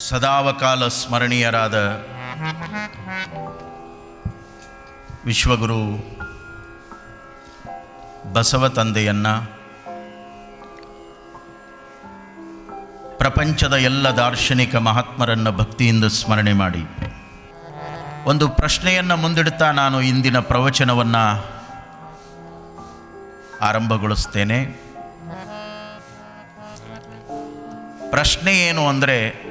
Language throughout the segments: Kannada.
ಸದಾವಕಾಲ ಸ್ಮರಣೀಯರಾದ ವಿಶ್ವಗುರು ಬಸವ ತಂದೆಯನ್ನ, ಪ್ರಪಂಚದ ಎಲ್ಲ ದಾರ್ಶನಿಕ ಮಹಾತ್ಮರನ್ನು ಭಕ್ತಿಯಿಂದ ಸ್ಮರಣೆ ಮಾಡಿ. ಒಂದು ಪ್ರಶ್ನೆಯನ್ನು ಮುಂದಿಡ್ತಾ ನಾನು ಇಂದಿನ ಪ್ರವಚನವನ್ನು ಆರಂಭಗೊಳಿಸ್ತೇನೆ. ಪ್ರಶ್ನೆ ಏನು ಅಂದರೆ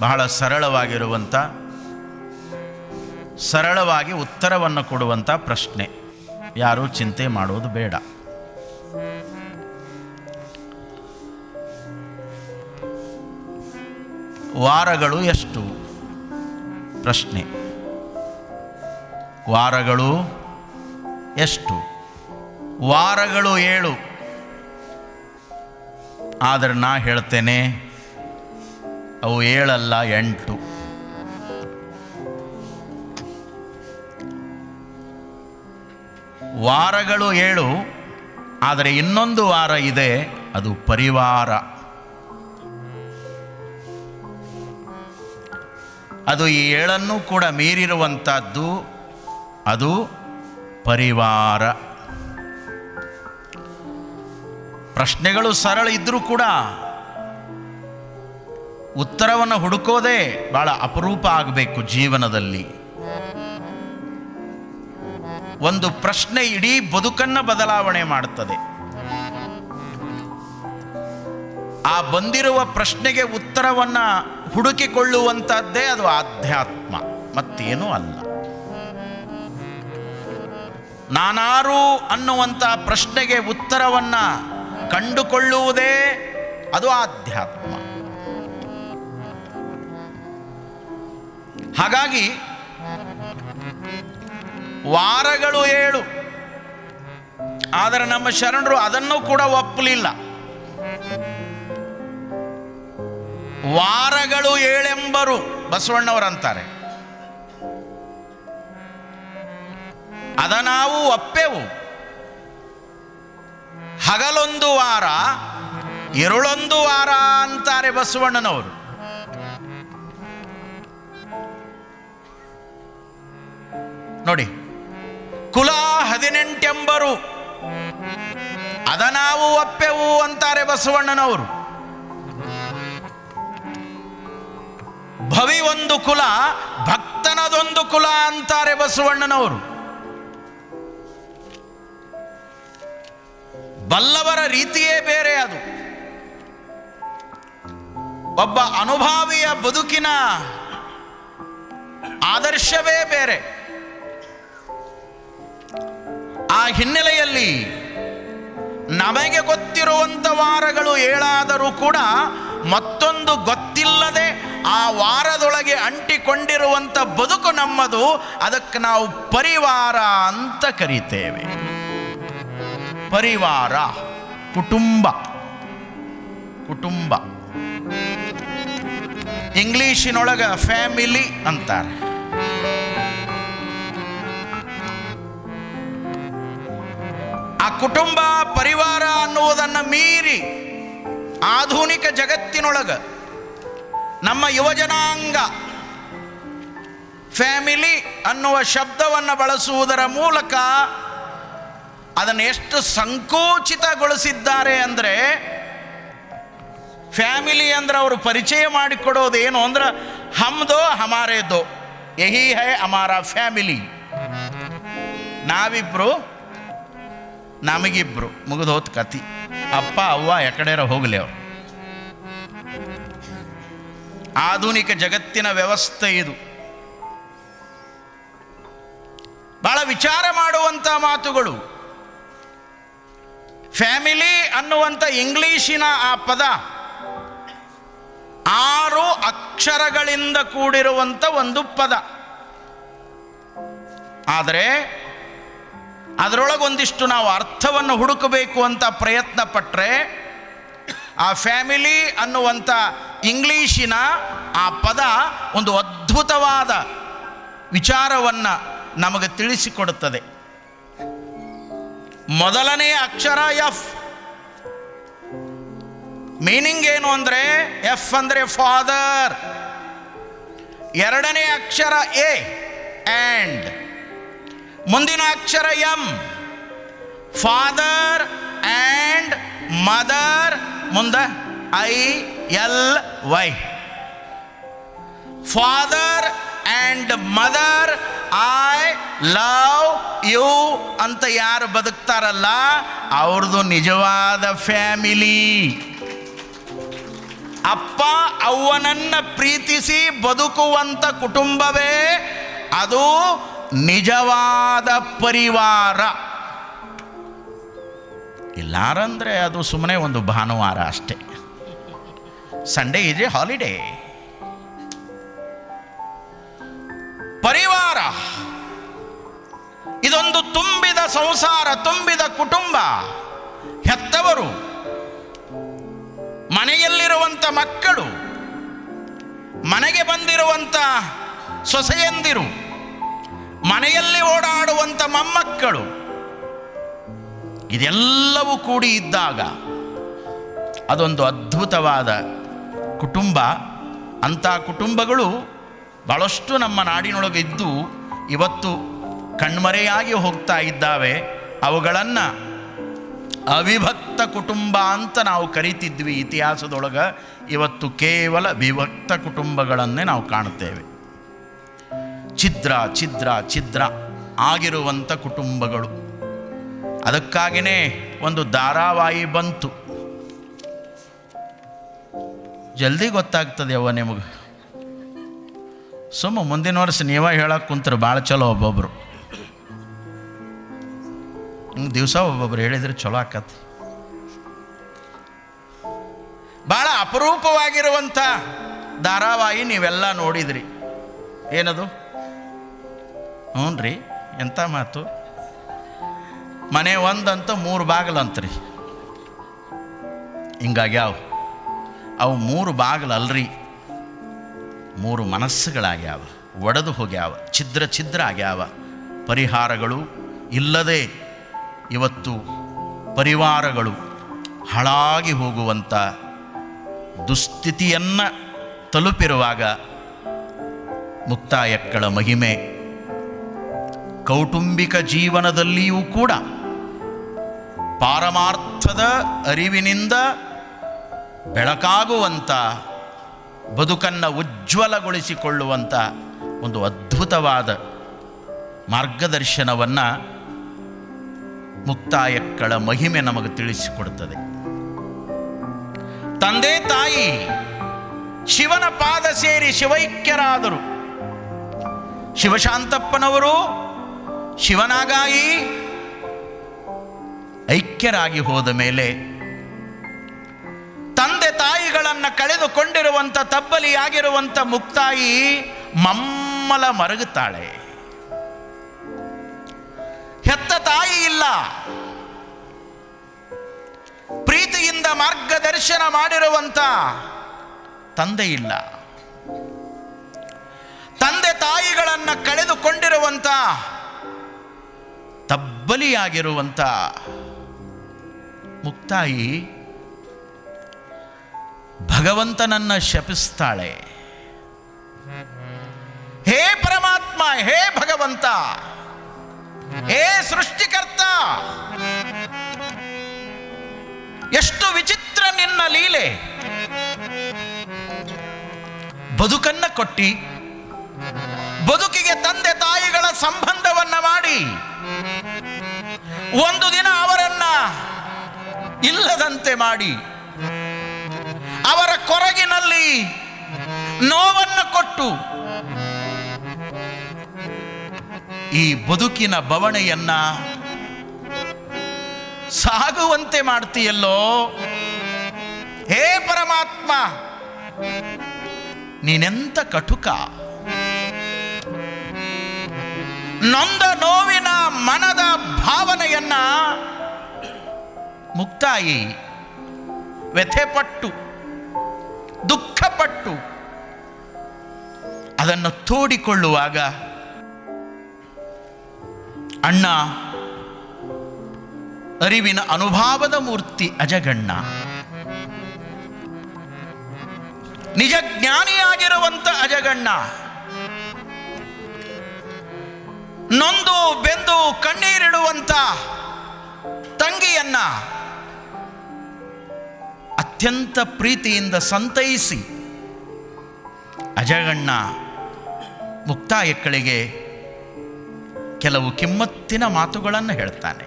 ಬಹಳ ಸರಳವಾಗಿರುವಂಥ ಸರಳವಾಗಿ ಉತ್ತರವನ್ನು ಕೊಡುವಂಥ ಪ್ರಶ್ನೆ. ಯಾರೂ ಚಿಂತೆ ಮಾಡೋದು ಬೇಡ. ವಾರಗಳು ಎಷ್ಟು? ಪ್ರಶ್ನೆ. ವಾರಗಳು ಎಷ್ಟು? ವಾರಗಳು ಏಳು. ಆದರೆ ನಾ ಹೇಳ್ತೇನೆ ಅವು ಏಳಲ್ಲ ಎಂಟು. ವಾರಗಳು ಏಳು, ಆದರೆ ಇನ್ನೊಂದು ವಾರ ಇದೆ, ಅದು ಪರಿವಾರ. ಅದು ಈ ಏಳನ್ನು ಕೂಡ ಮೀರಿರುವಂಥದ್ದು, ಅದು ಪರಿವಾರ. ಪ್ರಶ್ನೆಗಳು ಸರಳ ಇದ್ದರೂ ಕೂಡ ಉತ್ತರವನ್ನು ಹುಡುಕೋದೇ ಬಹಳ ಅಪರೂಪ ಆಗಬೇಕು ಜೀವನದಲ್ಲಿ. ಒಂದು ಪ್ರಶ್ನೆ ಇಡೀ ಬದುಕನ್ನು ಬದಲಾವಣೆ ಮಾಡುತ್ತದೆ ಆ ಬಂದಿರುವ ಪ್ರಶ್ನೆಗೆ ಉತ್ತರವನ್ನು ಹುಡುಕಿಕೊಳ್ಳುವಂಥದ್ದೇ ಅದು ಆಧ್ಯಾತ್ಮ, ಮತ್ತೇನೂ ಅಲ್ಲ. ನಾನಾರು ಅನ್ನುವಂಥ ಪ್ರಶ್ನೆಗೆ ಉತ್ತರವನ್ನು ಕಂಡುಕೊಳ್ಳುವುದೇ ಅದು ಆಧ್ಯಾತ್ಮ. ಹಾಗಾಗಿ ವಾರಗಳು ಏಳು. ಆದರೆ ನಮ್ಮ ಶರಣರು ಅದನ್ನು ಕೂಡ ಒಪ್ಪಲಿಲ್ಲ. ವಾರಗಳು ಏಳೆಂಬರು, ಬಸವಣ್ಣವರಂತಾರೆ. ಅದ ನಾವು ಒಪ್ಪೆವು. ಹಗಲೊಂದು ವಾರ, ಎರಳೊಂದು ವಾರ ಅಂತಾರೆ ಬಸವಣ್ಣನವರು. ನೋಡಿ. ಕುಲ ಹದಿನೆಂಟೆಂಬರು. ಅದ ನಾವು ಒಪ್ಪೆವು ಅಂತಾರೆ ಬಸವಣ್ಣನವರು. ಭವಿ ಒಂದು ಕುಲ, ಭಕ್ತನದೊಂದು ಕುಲ ಅಂತಾರೆ ಬಸವಣ್ಣನವರು. ಬಲ್ಲವರ ರೀತಿಯೇ ಬೇರೆ ಅದು. ಒಬ್ಬ ಅನುಭಾವಿಯ ಬದುಕಿನ ಆದರ್ಶವೇ ಬೇರೆ. ಹಿನ್ನೆಲೆಯಲ್ಲಿ ನಮಗೆ ಗೊತ್ತಿರುವಂಥ ವಾರಗಳು ಏಳಾದರೂ ಕೂಡ ಮತ್ತೊಂದು ಗೊತ್ತಿಲ್ಲದೆ ಆ ವಾರದೊಳಗೆ ಅಂಟಿಕೊಂಡಿರುವಂಥ ಬದುಕು ನಮ್ಮದು. ಅದಕ್ಕೆ ನಾವು ಪರಿವಾರ ಅಂತ ಕರಿತೇವೆ. ಪರಿವಾರ, ಕುಟುಂಬ ಕುಟುಂಬ. ಇಂಗ್ಲಿಷಿನೊಳಗ ಫ್ಯಾಮಿಲಿ ಅಂತಾರೆ. ಕುಟುಂಬ, ಪರಿವಾರ ಅನ್ನುವುದನ್ನು ಮೀರಿ ಆಧುನಿಕ ಜಗತ್ತಿನೊಳಗೆ ನಮ್ಮ ಯುವಜನಾಂಗ ಫ್ಯಾಮಿಲಿ ಅನ್ನುವ ಶಬ್ದವನ್ನು ಬಳಸುವುದರ ಮೂಲಕ ಅದನ್ನು ಎಷ್ಟು ಸಂಕೋಚಿತಗೊಳಿಸಿದ್ದಾರೆ ಅಂದರೆ ಫ್ಯಾಮಿಲಿ ಅಂದ್ರೆ ಅವರು ಪರಿಚಯ ಮಾಡಿಕೊಡೋದು ಏನು ಅಂದ್ರೆ ಹಮ್ದೋ ಹಮಾರೇದೋ ಯಹಿ ಹೈ ಅಮಾರ ಫ್ಯಾಮಿಲಿ. ನಾವಿಬ್ರು ನಮಗಿಬ್ರು ಮುಗಿದೋತ್ ಕತಿ. ಅಪ್ಪ, ಅವ್ವ ಎಕಡೆರ ಹೋಗಲಿ ಅವರು. ಆಧುನಿಕ ಜಗತ್ತಿನ ವ್ಯವಸ್ಥೆ ಇದು. ಬಹಳ ವಿಚಾರ ಮಾಡುವಂಥ ಮಾತುಗಳು. ಫ್ಯಾಮಿಲಿ ಅನ್ನುವಂಥ ಇಂಗ್ಲಿಶಿನ ಆ ಪದ ಆರು ಅಕ್ಷರಗಳಿಂದ ಕೂಡಿರುವಂಥ ಒಂದು ಪದ. ಆದರೆ ಅದರೊಳಗೊಂದಿಷ್ಟು ನಾವು ಅರ್ಥವನ್ನು ಹುಡುಕಬೇಕು ಅಂತ ಪ್ರಯತ್ನ ಪಟ್ಟರೆ ಆ ಫ್ಯಾಮಿಲಿ ಅನ್ನುವಂಥ ಇಂಗ್ಲೀಷಿನ ಆ ಪದ ಒಂದು ಅದ್ಭುತವಾದ ವಿಚಾರವನ್ನು ನಮಗೆ ತಿಳಿಸಿಕೊಡುತ್ತದೆ. ಮೊದಲನೇ ಅಕ್ಷರ ಎಫ್. ಮೀನಿಂಗ್ ಏನು ಅಂದರೆ ಎಫ್ ಅಂದರೆ ಫಾದರ್. ಎರಡನೇ ಅಕ್ಷರ ಎ ಆ್ಯಂಡ್ ಮುಂದಿನ ಅಕ್ಷರ ಎಂ. ಫಾದರ್ ಆ್ಯಂಡ್ ಮದರ್ ಮುಂದೆ I, L, Y. Father and mother I love you ಅಂತ ಯಾರು ಬದುಕ್ತಾರಲ್ಲ? ಅವ್ರದ್ದು ನಿಜವಾದ ಫ್ಯಾಮಿಲಿ. ಅಪ್ಪ, ಅವ್ವನನ್ನು ಪ್ರೀತಿಸಿ ಬದುಕುವಂಥ ಕುಟುಂಬವೇ, ಅದು ನಿಜವಾದ ಪರಿವಾರ. ಇಲ್ಲಾರಂದ್ರೆ ಅದು ಸುಮ್ಮನೆ ಒಂದು ಭಾನುವಾರ ಅಷ್ಟೇ. ಸಂಡೇ ಎ ಹಾಲಿಡೇ ಪರಿವಾರ. ಇದೊಂದು ತುಂಬಿದ ಸಂಸಾರ, ತುಂಬಿದ ಕುಟುಂಬ. ಹೆತ್ತವರು ಮನೆಯಲ್ಲಿರುವಂಥ ಮಕ್ಕಳು, ಮನೆಗೆ ಬಂದಿರುವಂಥ ಸೊಸೆಯಂದಿರು ಮನೆಯಲ್ಲಿ ಓಡಾಡುವಂಥ ಮೊಮ್ಮಕ್ಕಳು, ಇದೆಲ್ಲವೂ ಕೂಡಿ ಇದ್ದಾಗ ಅದೊಂದು ಅದ್ಭುತವಾದ ಕುಟುಂಬ. ಅಂಥ ಕುಟುಂಬಗಳು ಭಾಳಷ್ಟು ನಮ್ಮ ನಾಡಿನೊಳಗೆ ಇದ್ದು ಇವತ್ತು ಕಣ್ಮರೆಯಾಗಿ ಹೋಗ್ತಾ ಇದ್ದಾವೆ. ಅವುಗಳನ್ನು ಅವಿಭಕ್ತ ಕುಟುಂಬ ಅಂತ ನಾವು ಕರಿತಿದ್ವಿ ಇತಿಹಾಸದೊಳಗೆ. ಇವತ್ತು ಕೇವಲ ವಿಭಕ್ತ ಕುಟುಂಬಗಳನ್ನೇ ನಾವು ಕಾಣುತ್ತೇವೆ. ಛಿದ್ರ ಛಿದ್ರ ಛಿದ್ರ ಆಗಿರುವಂಥ ಕುಟುಂಬಗಳು. ಅದಕ್ಕಾಗಿಯೇ ಒಂದು ಧಾರಾವಾಹಿ ಬಂತು. ಜಲ್ದಿ ಗೊತ್ತಾಗ್ತದೆ ಅವ ನಿಮಗೆ. ಸುಮ್ಮ ಮುಂದಿನ ವರ್ಷ ನೀವೇ ಹೇಳಕ್ಕೆ ಕುಂತರು ಭಾಳ ಚಲೋ ಒಬ್ಬೊಬ್ರು. ಹಿಂಗೆ ದಿವಸ ಒಬ್ಬೊಬ್ರು ಹೇಳಿದ್ರೆ ಚಲೋ ಆಕತಿ. ಭಾಳ ಅಪರೂಪವಾಗಿರುವಂಥ ಧಾರಾವಾಹಿ ನೀವೆಲ್ಲ ನೋಡಿದ್ರಿ. ಏನದು? ಹ್ಞೂ ರೀ ಎಂಥ ಮಾತು? ಮನೆ ಒಂದಂತ ಮೂರು ಬಾಗಿಲಂತ್ರಿ. ಹಿಂಗಾಗ್ಯಾವ ಅವು ಮೂರು ಬಾಗಿಲಲ್ರಿ. ಮೂರು ಮನಸ್ಸುಗಳಾಗ್ಯಾವ, ಒಡೆದು ಹೋಗ್ಯಾವ, ಛಿದ್ರ ಛಿದ್ರ ಆಗ್ಯಾವ. ಪರಿಹಾರಗಳು ಇಲ್ಲದೆ ಇವತ್ತು ಪರಿವಾರಗಳು ಹಾಳಾಗಿ ಹೋಗುವಂಥ ದುಸ್ಥಿತಿಯನ್ನು ತಲುಪಿರುವಾಗ ಮುಕ್ತಾಯಕ್ಕಳ ಮಹಿಮೆ ಕೌಟುಂಬಿಕ ಜೀವನದಲ್ಲಿಯೂ ಕೂಡ ಪಾರಮಾರ್ಥದ ಅರಿವಿನಿಂದ ಬೆಳಕಾಗುವಂಥ, ಬದುಕನ್ನು ಉಜ್ವಲಗೊಳಿಸಿಕೊಳ್ಳುವಂಥ ಒಂದು ಅದ್ಭುತವಾದ ಮಾರ್ಗದರ್ಶನವನ್ನು ಮುಕ್ತಾಯಕ್ಕಳ ಮಹಿಮೆ ನಮಗೆ ತಿಳಿಸಿಕೊಡುತ್ತದೆ ತಂದೆ ತಾಯಿ, ಶಿವನ ಪಾದ ಸೇರಿ ಶಿವೈಕ್ಯರಾದರು. ಶಿವಶಾಂತಪ್ಪನವರು ಶಿವನಾಗಾಗಿ ಐಕ್ಯರಾಗಿ ಹೋದ ಮೇಲೆ ತಂದೆ ತಾಯಿಗಳನ್ನು ಕಳೆದುಕೊಂಡಿರುವಂಥ ತಬ್ಬಲಿಯಾಗಿರುವಂಥ ಮುಕ್ತಾಯಿ ಮಮ್ಮಲ ಮರಗುತ್ತಾಳೆ. ಹೆತ್ತ ತಾಯಿ ಇಲ್ಲ. ಪ್ರೀತಿಯಿಂದ ಮಾರ್ಗದರ್ಶನ ಮಾಡಿರುವಂಥ ತಂದೆ ಇಲ್ಲ. ತಂದೆ ತಾಯಿಗಳನ್ನು ಕಳೆದುಕೊಂಡಿರುವಂಥ ತಬ್ಬಲಿಯಾಗಿರುವಂಥ ಮುಕ್ತಾಯಿ ಭಗವಂತನನ್ನ ಶಪಿಸ್ತಾಳೆ. ಹೇ ಪರಮಾತ್ಮ, ಹೇ ಭಗವಂತ, ಹೇ ಸೃಷ್ಟಿಕರ್ತ, ಎಷ್ಟು ವಿಚಿತ್ರ ನಿನ್ನ ಲೀಲೆ. ಬದುಕನ್ನ ಕೊಟ್ಟಿ, ಬದುಕಿಗೆ ತಂದೆ ತಾಯಿಗಳ ಸಂಬಂಧವನ್ನ ಮಾಡಿ. ಒಂದು ದಿನ ಅವರನ್ನ ಇಲ್ಲದಂತೆ ಮಾಡಿ ಅವರ ಕೊರಗಿನಲ್ಲಿ ನೋವನ್ನು ಕೊಟ್ಟು ಈ ಬದುಕಿನ ಬವಣೆಯನ್ನ ಸಾಗುವಂತೆ ಮಾಡ್ತೀಯಲ್ಲೋ? ಹೇ ಪರಮಾತ್ಮ, ನೀನೆಂತ ಕಟುಕ? ನೊಂದ ನೋವಿನ ಮನದ ಭಾವನೆಯನ್ನ ಮುಕ್ತಾಯಿ, ವ್ಯಥೆಪಟ್ಟು, ದುಃಖಪಟ್ಟು ಅದನ್ನು ತೋಡಿಕೊಳ್ಳುವಾಗ ಅಣ್ಣ, ಅರಿವಿನ ಅನುಭಾವದ ಮೂರ್ತಿ ಅಜಗಣ್ಣ. ನಿಜ ಜ್ಞಾನಿಯಾಗಿರುವಂಥ ಅಜಗಣ್ಣ. ನೊಂದು ಬೆಂದು ಕಣ್ಣೀರಿಡುವಂಥ ತಂಗಿಯನ್ನ ಅತ್ಯಂತ ಪ್ರೀತಿಯಿಂದ ಸಂತೈಸಿ ಅಜಗಣ್ಣ ಮುಕ್ತಾಯಕ್ಕಳಿಗೆ ಕೆಲವು ಕಿಮ್ಮತ್ತಿನ ಮಾತುಗಳನ್ನು ಹೇಳ್ತಾನೆ.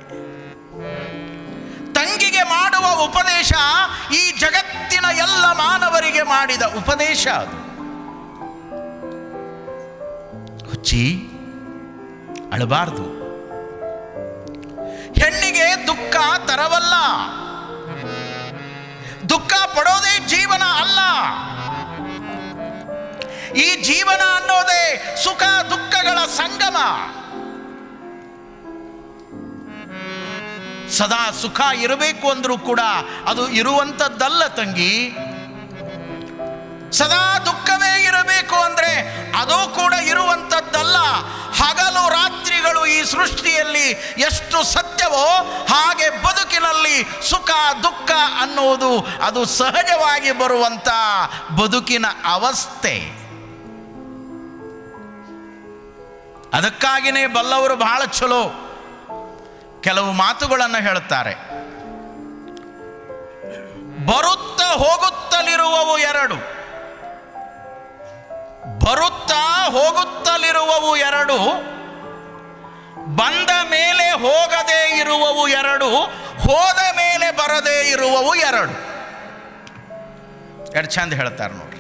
ತಂಗಿಗೆ ಮಾಡುವ ಉಪದೇಶ ಈ ಜಗತ್ತಿನ ಎಲ್ಲ ಮಾನವರಿಗೆ ಮಾಡಿದ ಉಪದೇಶ ಅದು. ಹುಚ್ಚಿ ಅಳಬಾರ್ದು. ಹೆಣ್ಣಿಗೆ ದುಃಖ ತರವಲ್ಲ. ದುಃಖ ಪಡೋದೇ ಜೀವನ ಅಲ್ಲ. ಈ ಜೀವನ ಅನ್ನೋದೇ ಸುಖ ದುಃಖಗಳ ಸಂಗಮ. ಸದಾ ಸುಖ ಇರಬೇಕು ಅಂದ್ರೂ ಕೂಡ ಅದು ಇರುವಂಥದ್ದಲ್ಲ ತಂಗಿ. ಸದಾ ದುಃಖವೇ ಇರಬೇಕು ಅಂದ್ರೆ ಅದು ಕೂಡ ಇರುವಂಥದ್ದಲ್ಲ. ಹಗಲು ರಾತ್ರಿಗಳು ಈ ಸೃಷ್ಟಿಯಲ್ಲಿ ಎಷ್ಟು ಸತ್ಯವೋ ಹಾಗೆ ಬದುಕಿನಲ್ಲಿ ಸುಖ, ದುಃಖ ಅನ್ನುವುದು ಅದು ಸಹಜವಾಗಿ ಬರುವಂಥ ಬದುಕಿನ ಅವಸ್ಥೆ. ಅದಕ್ಕಾಗಿನೇ ಬಲ್ಲವರು ಬಹಳ ಚಲೋ. ಕೆಲವು ಮಾತುಗಳನ್ನು ಹೇಳುತ್ತಾರೆ. ಬರುತ್ತ ಹೋಗುತ್ತಲಿರುವವು ಎರಡು. ಬರುತ್ತಾ ಹೋಗುತ್ತಲಿರುವವು ಎರಡು, ಬಂದ ಮೇಲೆ ಹೋಗದೇ ಇರುವವು ಎರಡು, ಹೋದ ಮೇಲೆ ಬರದೇ ಇರುವವು ಎರಡು. ಎರಡು ಚಂದ ಹೇಳ್ತಾರೆ ನೋಡ್ರಿ.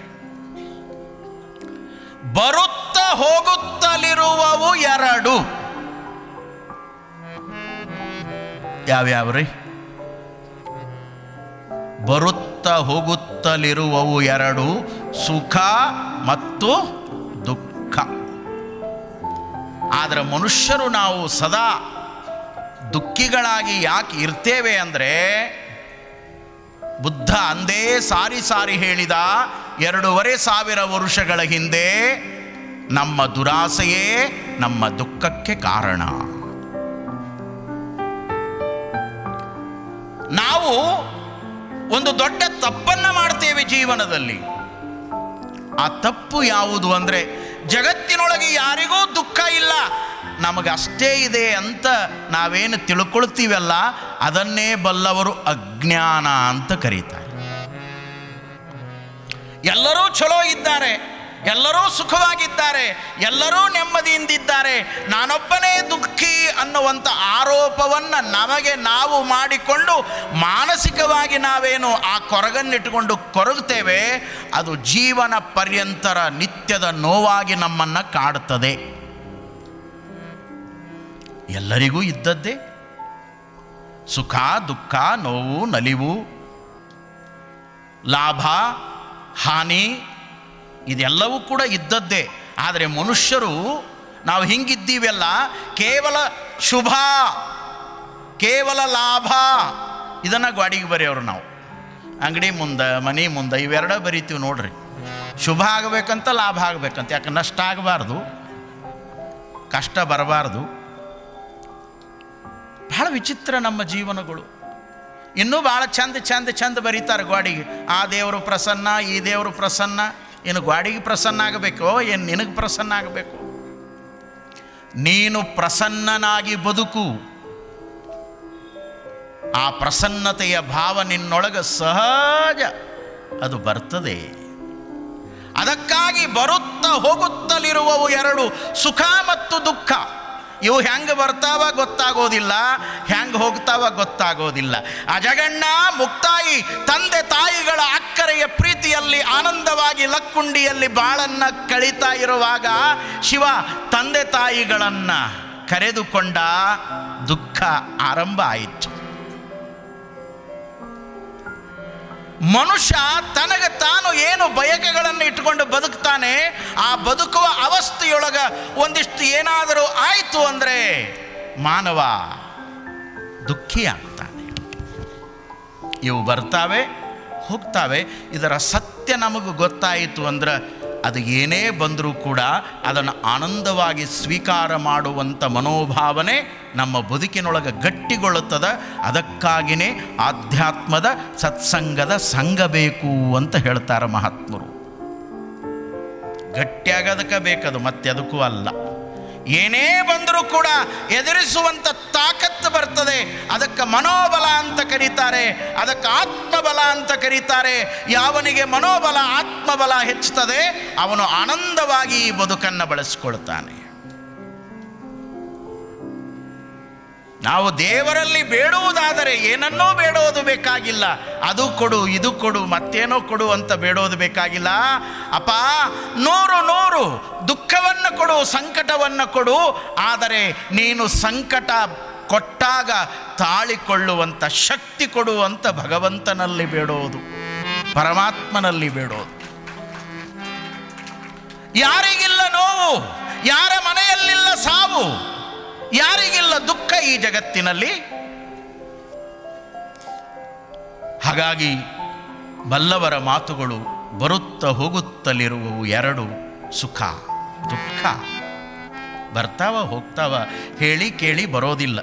ಬರುತ್ತ ಹೋಗುತ್ತಲಿರುವವು ಎರಡು. ಯಾವ್ಯಾವ್ರಿ? ಬರುತ್ತ ಹೋಗುತ್ತಲಿರುವವು ಎರಡು ಸುಖ ಮತ್ತು ದುಃಖ. ಆದರೆ ಮನುಷ್ಯರು ನಾವು ಸದಾ ದುಃಖಿಗಳಾಗಿ ಯಾಕೆ ಇರ್ತೇವೆ ಅಂದರೆ ಬುದ್ಧ ಅಂದೇ ಸಾರಿ ಸಾರಿ ಹೇಳಿದ ಎರಡೂವರೆ ಸಾವಿರ ವರುಷಗಳ ಹಿಂದೆ ನಮ್ಮ ದುರಾಸೆಯೇ ನಮ್ಮ ದುಃಖಕ್ಕೆ ಕಾರಣ. ನಾವು ಒಂದು ದೊಡ್ಡ ತಪ್ಪನ್ನು ಮಾಡ್ತೇವೆ ಜೀವನದಲ್ಲಿ. ಆ ತಪ್ಪು ಯಾವುದು ಅಂದರೆ ಜಗತ್ತಿನೊಳಗೆ ಯಾರಿಗೂ ದುಃಖ ಇಲ್ಲ. ನಮಗೆ ಅಷ್ಟೇ ಇದೆ ಅಂತ ನಾವೇನು ತಿಳ್ಕೊಳ್ತೀವಲ್ಲ, ಅದನ್ನೇ ಬಲ್ಲವರು ಅಜ್ಞಾನ ಅಂತ ಕರೀತಾರೆ. ಎಲ್ಲರೂ ಚಲೋ ಇದ್ದಾರೆ. ಎಲ್ಲರೂ ಸುಖವಾಗಿದ್ದಾರೆ, ಎಲ್ಲರೂ ನೆಮ್ಮದಿಯಿಂದಿದ್ದಾರೆ. ನಾನೊಬ್ಬನೇ ದುಃಖಿ ಅನ್ನುವಂಥ ಆರೋಪವನ್ನು ನಮಗೆ ನಾವು ಮಾಡಿಕೊಂಡು ಮಾನಸಿಕವಾಗಿ ನಾವೇನು ಆ ಕೊರಗನ್ನಿಟ್ಟುಕೊಂಡು ಕೊರಗುತ್ತೇವೆ, ಅದು ಜೀವನ ಪರ್ಯಂತರ ನಿತ್ಯದ ನೋವಾಗಿ ನಮ್ಮನ್ನು ಕಾಡುತ್ತದೆ. ಎಲ್ಲರಿಗೂ ಇದ್ದದ್ದೇ. ಸುಖ, ದುಃಖ, ನೋವು, ನಲಿವು, ಲಾಭ, ಹಾನಿ ಇದೆಲ್ಲವೂ ಕೂಡ ಇದ್ದದ್ದೇ. ಆದರೆ ಮನುಷ್ಯರು, ನಾವು ಹಿಂಗಿದ್ದೀವೆಲ್ಲ, ಕೇವಲ ಶುಭ, ಕೇವಲ ಲಾಭ. ಇದನ್ನು ಗಾಡಿಗೆ ಬರೆಯೋರು ನಾವು. ಅಂಗಡಿ ಮುಂದೆ, ಮನೆ ಮುಂದೆ, ಇವೆರಡ ಬರಿತೀವಿ ನೋಡ್ರಿ. ಶುಭ ಆಗಬೇಕಂತ ಲಾಭ ಆಗಬೇಕಂತ. ಯಾಕೆ ನಷ್ಟ ಆಗಬಾರ್ದು, ಕಷ್ಟ ಬರಬಾರ್ದು. ಬಹಳ ವಿಚಿತ್ರ ನಮ್ಮ ಜೀವನಗಳು. ಇನ್ನೂ ಭಾಳ ಚಂದ ಚಂದ ಚಂದ ಬರೀತಾರೆ ಗಾಡಿಗೆ ಆ ದೇವರು ಪ್ರಸನ್ನ, ಈ ದೇವರು ಪ್ರಸನ್ನ. ಏನು ಗಾಡಿಗೆ ಪ್ರಸನ್ನ ಆಗಬೇಕೋ, ಏನು ನಿನಗೆ ಪ್ರಸನ್ನ ಆಗಬೇಕು? ನೀನು ಪ್ರಸನ್ನನಾಗಿ ಬದುಕು. ಆ ಪ್ರಸನ್ನತೆಯ ಭಾವ ನಿನ್ನೊಳಗೆ ಸಹಜ, ಅದು ಬರ್ತದೆ. ಅದಕ್ಕಾಗಿ ಬರುತ್ತಾ ಹೋಗುತ್ತಲಿರುವವು ಎರಡು, ಸುಖ ಮತ್ತು ದುಃಖ. ಇವು ಹೆಂಗೆ ಬರ್ತಾವ ಗೊತ್ತಾಗೋದಿಲ್ಲ, ಹೆಂಗೆ ಹೋಗ್ತಾವ ಗೊತ್ತಾಗೋದಿಲ್ಲ. ಅಜಗಣ್ಣ ಮುಕ್ತಾಯಿ, ತಂದೆ ತಾಯಿಗಳ ಅಕ್ಕರೆಯ ಪ್ರೀತಿಯಲ್ಲಿ, ಆನಂದವಾಗಿ ಲಕ್ಕುಂಡಿಯಲ್ಲಿ ಬಾಳನ್ನು ಕಳೀತಾ ಇರುವಾಗ ಶಿವ ತಂದೆ ತಾಯಿಗಳನ್ನು ಕರೆದುಕೊಂಡ ದುಃಖ ಆರಂಭ ಆಯಿತು. ಮನುಷ್ಯ ತನಗೆ ತಾನು ಏನು ಬಯಕೆಗಳನ್ನು ಇಟ್ಟುಕೊಂಡು ಬದುಕ್ತಾನೆ, ಆ ಬದುಕುವ ಅವಸ್ಥೆಯೊಳಗ ಒಂದಿಷ್ಟು ಏನಾದರೂ ಆಯಿತು ಅಂದರೆ ಮಾನವ ದುಃಖಿಯಾಗ್ತಾನೆ ಇವು ಬರ್ತಾವೆ, ಹೋಗ್ತಾವೆ. ಇದರ ಸತ್ಯ ನಮಗೆ ಗೊತ್ತಾಯಿತು ಅಂದ್ರೆ ಅದು ಏನೇ ಬಂದರೂ ಕೂಡ ಅದನ್ನು ಆನಂದವಾಗಿ ಸ್ವೀಕಾರ ಮಾಡುವಂಥ ಮನೋಭಾವನೆ ನಮ್ಮ ಬದುಕಿನೊಳಗೆ ಗಟ್ಟಿಗೊಳ್ಳುತ್ತದೆ. ಅದಕ್ಕಾಗಿಯೇ ಆಧ್ಯಾತ್ಮದ ಸತ್ಸಂಗದ ಸಂಘ ಬೇಕು ಅಂತ ಹೇಳ್ತಾರೆ ಮಹಾತ್ಮರು. ಗಟ್ಟಿಯಾಗೋದಕ್ಕೆ ಬೇಕದು, ಮತ್ತೆ ಅದಕ್ಕೂ ಅಲ್ಲ. ಏನೇ ಬಂದರೂ ಕೂಡ ಎದುರಿಸುವಂಥ ತಾಕತ್ತು ಬರ್ತದೆ. ಅದಕ್ಕೆ ಮನೋಬಲ ಅಂತ ಕರೀತಾರೆ. ಅದಕ್ಕೆ ಆತ್ಮಬಲ ಅಂತ ಕರೀತಾರೆ. ಯಾವನಿಗೆ ಮನೋಬಲ, ಆತ್ಮಬಲ ಹೆಚ್ಚುತ್ತದೆ, ಅವನು ಆನಂದವಾಗಿ ಈ ಬದುಕನ್ನು ಬಳಸಿಕೊಳ್ತಾನೆ. ನಾವು ದೇವರಲ್ಲಿ ಬೇಡುವುದಾದರೆ ಏನನ್ನೋ ಬೇಡೋದು ಬೇಕಾಗಿಲ್ಲ. ಅದು ಕೊಡು, ಇದು ಕೊಡು, ಮತ್ತೇನೋ ಕೊಡು ಅಂತ ಬೇಡೋದು ಬೇಕಾಗಿಲ್ಲ. ಅಪ್ಪ, ನೂರು ನೂರು ದುಃಖವನ್ನು ಕೊಡು, ಸಂಕಟವನ್ನು ಕೊಡು. ಆದರೆ ನೀನು ಸಂಕಟ ಕೊಟ್ಟಾಗ ತಾಳಿಕೊಳ್ಳುವಂಥ ಶಕ್ತಿ ಕೊಡುವಂಥ ಭಗವಂತನಲ್ಲಿ ಬೇಡೋದು. ಪರಮಾತ್ಮನಲ್ಲಿ ಬೇಡೋದು. ಯಾರಿಗಿಲ್ಲ ನೋವು, ಯಾರ ಮನೆಯಲ್ಲಿಲ್ಲ ಸಾವು ಯಾರಿಗಿಲ್ಲ ದುಃಖ ಈ ಜಗತ್ತಿನಲ್ಲಿ? ಹಾಗಾಗಿ ಬಲ್ಲವರ ಮಾತುಗಳು ಬರುತ್ತಾ ಹೋಗುತ್ತಲಿರುವವು ಎರಡು, ಸುಖ, ದುಃಖ. ಬರ್ತಾವ ಹೋಗ್ತಾವ ಹೇಳಿ ಕೇಳಿ ಬರೋದಿಲ್ಲ.